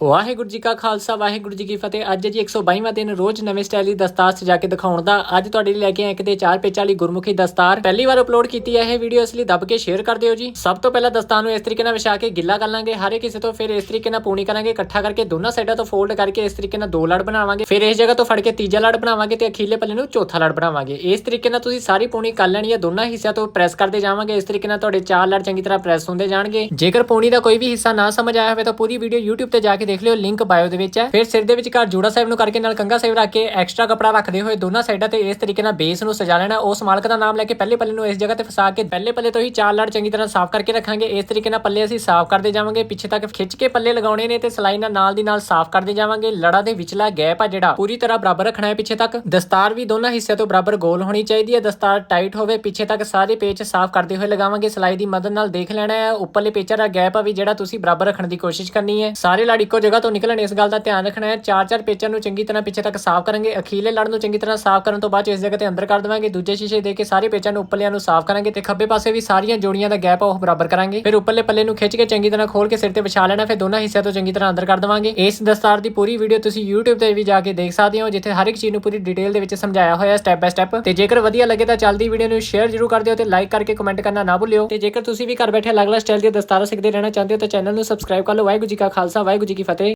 ਵਾਹਿਗੁਰੂ ਜੀ ਕਾ ਖਾਲਸਾ, ਵਾਹਿਗੁਰੂ ਜੀ ਕੀ ਫਤਿਹ। ਅੱਜ ਜੀ 122ਵਾਂ ਦਿਨ, ਰੋਜ਼ ਨਵੇਂ ਸਟਾਈਲ ਦੀ ਦਸਤਾਰ ਸਜਾ ਕੇ ਦਿਖਾਉਣ ਦਾ। ਅੱਜ ਤੁਹਾਡੇ ਲਈ ਲੈ ਕੇ ਆਏ ਇੱਕ ਤੇ ਚਾਰ ਪੇਚਾਂ ਵਾਲੀ ਗੁਰਮੁਖੀ ਦਸਤਾਰ। ਪਹਿਲੀ ਵਾਰ ਅਪਲੋਡ ਕੀਤੀ ਹੈ ਇਹ ਵੀਡੀਓ ਇਸ ਲਈ ਦੱਬ ਕੇ ਸ਼ੇਅਰ ਕਰ ਦਿਓ ਜੀ। ਸਭ ਤੋਂ ਪਹਿਲਾਂ ਦਸਤਾਰ ਨੂੰ ਇਸ ਤਰੀਕੇ ਨਾਲ ਵਿਛਾ ਕੇ ਗਿੱਲਾ ਕਰ ਲਾਂਗੇ। ਹਰੇ ਕਿਸੇ ਤੋਂ ਫਿਰ ਇਸ ਤਰੀਕੇ ਨਾਲ ਪੂਣੀ ਕਰਾਂਗੇ। ਇਕੱਠਾ ਕਰਕੇ ਦੋਨਾਂ ਸਾਈਡਾਂ ਤੋਂ ਫੋਲਡ ਕਰਕੇ ਇਸ ਤਰੀਕੇ ਨਾਲ ਦੋ ਲੜ ਬਣਾਵਾਂਗੇ। ਫਿਰ ਇਸ ਜਗ੍ਹਾ ਤੋਂ ਫੜ ਕੇ ਤੀਜਾ ਲੜ ਬਣਾਵਾਂਗੇ ਤੇ ਅਖੀਲੇ ਪੱਲੇ ਨੂੰ ਚੌਥਾ ਲੜ ਬਣਾਵਾਂਗੇ। ਇਸ ਤਰੀਕੇ ਨਾਲ ਤੁਸੀਂ ਸਾਰੀ ਪੂਣੀ ਕਰ ਲੈਣੀ ਹੈ। ਦੋਨਾਂ ਹਿੱਸਿਆਂ ਤੋਂ ਪ੍ਰੈਸ ਕਰਦੇ ਜਾਵਾਂਗੇ। ਇਸ ਤਰੀਕੇ ਨਾਲ ਤੁਹਾਡੇ ਚਾਰ ਲੜ ਚੰਗੀ ਤਰ੍ਹਾਂ ਪ੍ਰੈਸ ਹੁੰਦੇ ਜਾਣਗੇ। ਜੇਕਰ ਪੂਣੀ ਦਾ ਕੋਈ ਵੀ ਹਿੱਸਾ ਨਾ ਸਮਝ ਆਇਆ ਹੋਵੇ ਤਾਂ ਪੂਰੀ ਵੀਡੀਓ YouTube ਤੇ ਜਾ ਕੇ ਦੇਖ ਲਿਓ ਲਿੰਕ ਬਾਇਓ ਦੇ ਵਿੱਚ ਹੈ। ਫਿਰ ਸਿਰ ਦੇ ਵਿੱਚ ਘਰ ਜੋੜਾ ਸਾਹਿਬ ਨੂੰ ਕਰਕੇ ਨਾਲ ਕੰਗਾ ਸਾਹਿਬ ਰੱਖ ਕੇ ਐਕਸਟਰਾ ਕਪੜਾ ਰੱਖਦੇ ਹੋਏ ਦੋਨਾਂ ਸਾਈਡਾਂ ਤੇ ਇਸ ਤਰੀਕੇ ਨਾਲ ਬੇਸ ਨੂੰ ਸਜਾ ਲੈਣਾ। ਉਸ ਮਾਲਕ ਦਾ ਨਾਮ ਲੈ ਕੇ ਪਹਿਲੇ ਪੱਲੇ ਨੂੰ ਇਸ ਜਗ੍ਹਾ ਤੇ ਫਸਾ ਕੇ ਪਹਿਲੇ ਪੱਲੇ ਤੋਂ ਹੀ ਚਾਰ ਲੜ ਚੰਗੀ ਤਰ੍ਹਾਂ ਸਾਫ਼ ਕਰਕੇ ਰੱਖਾਂਗੇ। ਇਸ ਤਰੀਕੇ ਨਾਲ ਪੱਲੇ ਅਸੀਂ ਸਾਫ਼ ਕਰਦੇ ਜਾਵਾਂਗੇ। ਪਿੱਛੇ ਤੱਕ ਖਿੱਚ ਕੇ ਪੱਲੇ ਲਗਾਉਣੇ ਨੇ ਤੇ ਸਲਾਈ ਨਾਲ ਨਾਲ ਦੀ ਨਾਲ ਸਾਫ਼ ਕਰਦੇ ਜਾਵਾਂਗੇ। ਲੜਾ ਦੇ ਵਿਚਲਾ ਗੈਪ ਆ ਜਿਹੜਾ, ਪੂਰੀ ਤਰ੍ਹਾਂ ਬਰਾਬਰ ਰੱਖਣਾ ਹੈ ਪਿੱਛੇ ਤੱਕ। ਦਸਤਾਰ ਵੀ ਦੋਨਾਂ ਹਿੱਸਿਆਂ ਤੋਂ ਬਰਾਬਰ ਗੋਲ ਹੋਣੀ ਚਾਹੀਦੀ ਹੈ। ਦਸਤਾਰ ਟਾਈਟ ਹੋਵੇ, ਪਿੱਛੇ ਤੱਕ ਸਾਰੇ ਪੇਚ ਸਾਫ਼ ਕਰਦੇ ਹੋਏ ਲਗਾਵਾਂਗੇ। ਸਲਾਈ ਦੀ ਮਦਦ ਨਾਲ ਦੇਖ ਲੈਣਾ ਹੈ। ਉੱਪਰਲੇ ਪੇਚਾਂ ਦਾ ਗੈਪ ਆ ਵੀ ਜਿਹੜਾ ਤੁਸੀਂ ਬਰਾਬਰ ਰੱਖਣ ਦੀ ਕੋਸ਼ਿਸ਼ ਕਰਨੀ ਹੈ। ਸਾਰੇ ਲੜ ਇੱਕੋ ਜਗ੍ਹਾ ਤੋਂ ਨਿਕਲਣ, ਇਸ ਗੱਲ ਦਾ ਧਿਆਨ ਰੱਖਣਾ ਹੈ। ਚਾਰ ਚਾਰ ਪੇਚਾਂ ਨੂੰ ਚੰਗੀ ਤਰ੍ਹਾਂ ਪਿੱਛੇ ਤੱਕ ਸਾਫ਼ ਕਰਾਂਗੇ। ਅਖੀਲੇ ਲੜ ਨੂੰ ਚੰਗੀ ਤਰ੍ਹਾਂ ਸਾਫ਼ ਕਰਨ ਤੋਂ ਬਾਅਦ 'ਚ ਇਸ ਜਗ੍ਹਾ ਤੇ ਅੰਦਰ ਕਰ ਦੇਵਾਂਗੇ। ਦੂਜੇ ਸ਼ੀਸ਼ੇ ਦੇ ਕੇ ਸਾਰੇ ਪੇਚਾਂ ਨੂੰ ਉੱਪਰਲਿਆਂ ਨੂੰ ਸਾਫ਼ ਕਰਾਂਗੇ ਤੇ ਖੱਬੇ ਪਾਸੇ ਵੀ ਸਾਰੀਆਂ ਜੋੜੀਆਂ ਦਾ ਗੈਪ ਆ ਉਹ ਬਰਾਬਰ ਕਰਾਂਗੇ। ਫਿਰ ਉੱਪਰਲੇ ਪੱਲੇ ਨੂੰ ਖਿੱਚ ਕੇ ਚੰਗੀ ਤਰ੍ਹਾਂ ਖੋਲ ਕੇ ਸਿਰ ਤੇ ਵਿਛਾ ਲੈਣਾ, ਫਿਰ ਦੋਨਾਂ ਹਿੱਸਿਆਂ ਤੋਂ ਚੰਗੀ ਤਰ੍ਹਾਂ ਅੰਦਰ ਕਰ ਦੇਵਾਂਗੇ। ਇਸ ਦਸਤਾਰ ਦੀ ਪੂਰੀ ਵੀਡੀਓ ਤੁਸੀਂ YouTube ਤੇ ਵੀ ਜਾ ਕੇ ਦੇਖ ਸਕਦੇ ਹੋ, ਜਿੱਥੇ ਹਰ ਇੱਕ ਚੀਜ਼ ਨੂੰ ਪੂਰੀ ਡਿਟੇਲ ਦੇ ਵਿੱਚ ਸਮਝਾਇਆ ਹੋਇਆ ਸਟੈਪ ਬਾਈ ਸਟੈਪ ਤੇ ਜੇਕਰ ਵਧੀਆ ਲੱਗੇ ਤਾਂ ਚੱਲਦੀ ਵੀਡੀਓ ਨੂੰ ਸ਼ੇਅਰ ਜ਼ਰੂਰ ਕਰ ਦਿਓ ਤੇ ਲਾਈਕ ਕਰਕੇ ਕਮੈਂਟ ਕਰਨਾ ਨਾ ਭੁੱਲਿਓ। ਤੇ ਜੇਕਰ ਤੁਸੀਂ ਵੀ ਘਰ ਬੈਠੇ ਅਲੱਗ-ਅਲੱਗ ਸਟਾਈਲ ਦੀਆਂ ਦਸਤਾਰਾਂ ਸਿੱਖਦੇ ਰਹਿਣਾ ਚਾਹੁੰਦੇ ਹੋ ਤਾਂ ਚੈਨਲ ਨੂੰ ਸਬਸਕ੍ਰਾਈਬ ਕਰ ਲਓ। ਵਾਹਿਗੁਰੂ ਜੀ ਕਾ ਖਾਲਸਾ, ਵਾਹਿਗੁਰੂ ਜੀ ਕੀ ਫਤਿਹ